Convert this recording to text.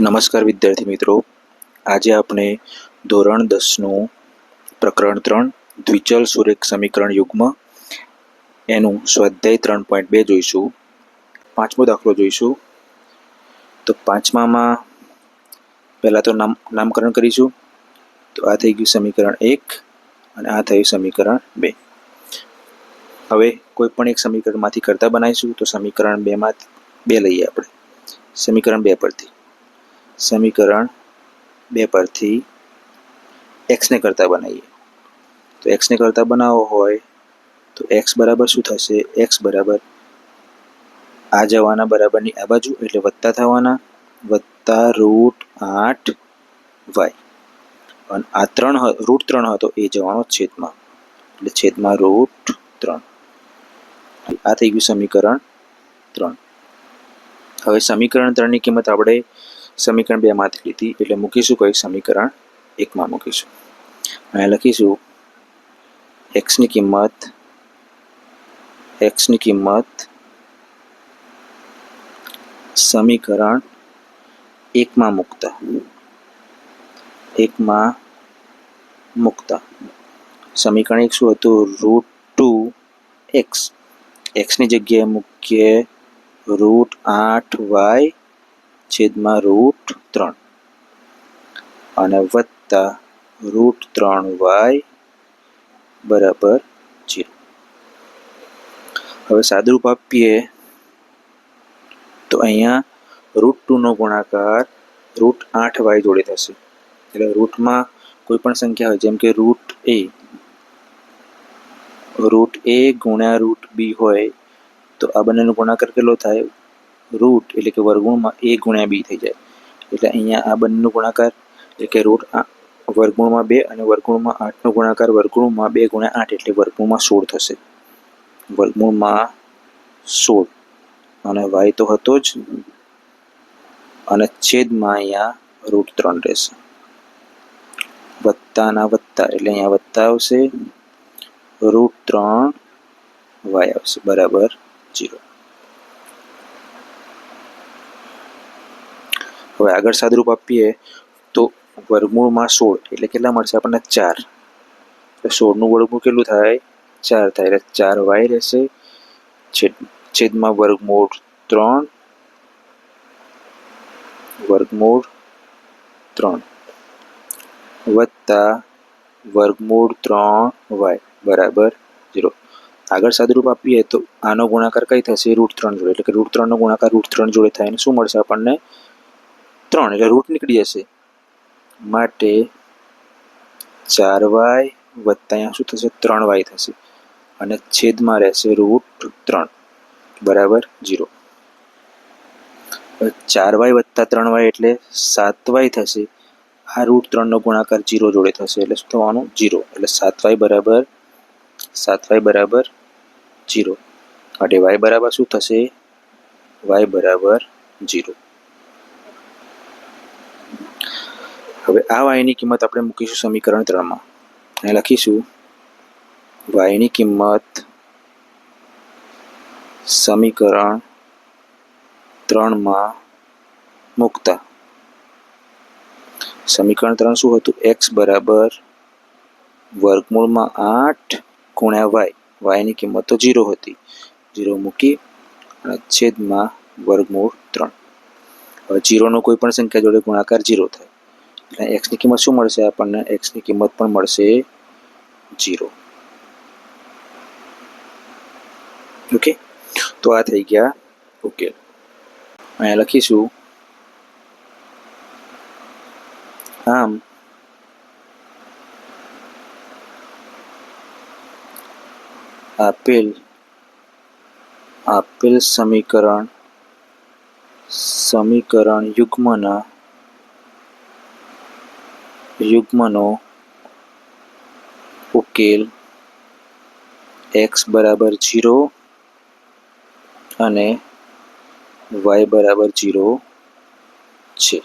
નમસ્કાર વિદ્યાર્થી મિત્રો. આજે આપણે ધોરણ દસનું પ્રકરણ ત્રણ, દ્વિચલ સુરેખ સમીકરણ યુગ્મ. એનું સ્વાધ્યાય ત્રણ પોઈન્ટ બે જોઈશું. પાંચમો દાખલો જોઈશું. તો પાંચમામાં પહેલાં તો નામ, નામકરણ કરીશું. તો આ થઈ ગયું સમીકરણ એક અને આ થયું સમીકરણ બે. હવે કોઈ પણ એક સમીકરણમાંથી કરતા બનાવીશું તો સમીકરણ બેમાં બે લઈએ આપણે. સમીકરણ બે પરથી. સમીકરણ બે પરથી એક્સને કરતા બનાવીએ. તો એક્સને કરતા બનાવવો હોય તો એક્સ બરાબર શું થશે? એક્સ બરાબર આ જવાના બરાબરની આ બાજુ એટલે વત્તા થવાના, વત્તા રૂટ આઠ વાય અને આ ત્રણ રૂટ ત્રણ હતો, એ જવાનો છેદમાં. એટલે છેદમાં રૂટ ત્રણ. આ થઈ ગયું સમીકરણ ત્રણ. હવે સમીકરણ ત્રણની કિંમત આપણે સમીકરણ બેમાંથી લીધી એટલે મૂકીશું કઈ સમીકરણ એકમાં મૂકીશું. અહીંયા લખીશું એક્સની કિંમત એક્સની કિંમત સમીકરણ એકમાં મૂકતા. એકમાં મૂકતા. સમીકરણ એક શું હતું? રૂટ ટુ એક્સ એક્સની જગ્યાએ મૂકીએ રૂટ આઠ વાય છેદમાં રૂટ ત્રણ. અને વત્તા રૂટ ત્રણ વાય બરાબર જીરો હવે સાદુરૂપ આપીએ તો અહીંયા રૂટ ટુનો ગુણાકાર રૂટ આઠ વાય જોડે થશે. એટલે રૂટમાં કોઈ પણ સંખ્યા હોય, જેમ કે રૂટ એ રૂટ એ ગુણ્યા રૂટ બી હોય, તો આ બંનેનો ગુણાકાર કેટલો થાય? રૂટ એટલે કે વર્ગુણમાં એ ગુણ્યા બી થઈ જાય. એટલે અહીંયા આ બંનેનો ગુણાકાર, એટલે કે રૂટ વર્ગુણમાં બે અને વર્ગુણમાં આઠનો ગુણાકાર વર્ગુણમાં બે ગુણ્યા આઠ એટલે વર્ગુણમાં સોળ થશે. વર્ગુણમાં સોળ. અને વાય તો હતો જ અને છેદમાં અહીંયા રૂટ ત્રણ રહેશે. વત્તાના વત્તા, એટલે અહીંયા વત્તા આવશે. રૂટ ત્રણ વાય આવશે. બરાબર જીરો હવે આગળ સાદરૂપ આપીએ તો વર્ગમૂળમાં સોળ, એટલે કેટલા મળશે આપણને ચાર. સોળનું વર્ગમૂળ કેટલું થાય? ચાર થાય, એટલે ચાર વાય રહેશે. છેદ, છેદમાં વર્ગમૂળ ત્રણ. વર્ગમૂળ ત્રણ. વત્તા વર્ગમૂળ ત્રણ વાય, બરાબર, ઝીરો. આગળ સાદુરૂપ આપીએ તો આનો ગુણાકાર કઈ થશે? રૂટ ત્રણ જોડે, એટલે કે રૂટ ત્રણનો ગુણાકાર રૂટ ત્રણ જોડે થાય, અને શું મળશે આપણને? ત્રણ, એટલે રૂટ નીકળી જશે. માટે ચાર વાય વત્તા અહીંયા શું થશે? ત્રણ વાય થશે. અને છેદમાં રહેશે રૂટ ત્રણ. બરાબર? જીરો ચાર વાય વત્તા ત્રણ વાય એટલે સાત વાય થશે. આ રૂટ ત્રણનો ગુણાકાર જીરો જોડે થશે. એટલે શું થવાનું? જીરો એટલે સાત વાય બરાબર, સાત વાય બરાબર જીરો માટે વાય બરાબર શું થશે? વાય બરાબર જીરો હવે આ વાયની કિંમત આપણે મૂકીશું સમીકરણ ત્રણમાં. અને લખીશું, વાયની કિંમત સમીકરણ ત્રણમાં મૂકતા. સમીકરણ ત્રણ શું હતું? એક્સ બરાબર વર્ગમૂળમાં આઠ ગુણ્યા વાય. વાયની કિંમત તો ઝીરો હતી. જીરો મૂકી અને છેદમાં વર્ગમૂળ ત્રણ. હવે ઝીરોનો કોઈ પણ સંખ્યા જોડે ગુણાકાર ઝીરો થાય. એક્સની કિંમત શું મળશે? આપણને એક્સની કિંમત પણ મળશે ઝીરો ઓકે તો આ થઈ ગયા ઉકેલ અહીંયા લખીશું. આમ આપેલ આપેલ સમીકરણ સમીકરણ યુગ્મના યુગ્મનો ઉકેલ એક્સ બરાબર જીરો અને વાય બરાબર જીરો છે.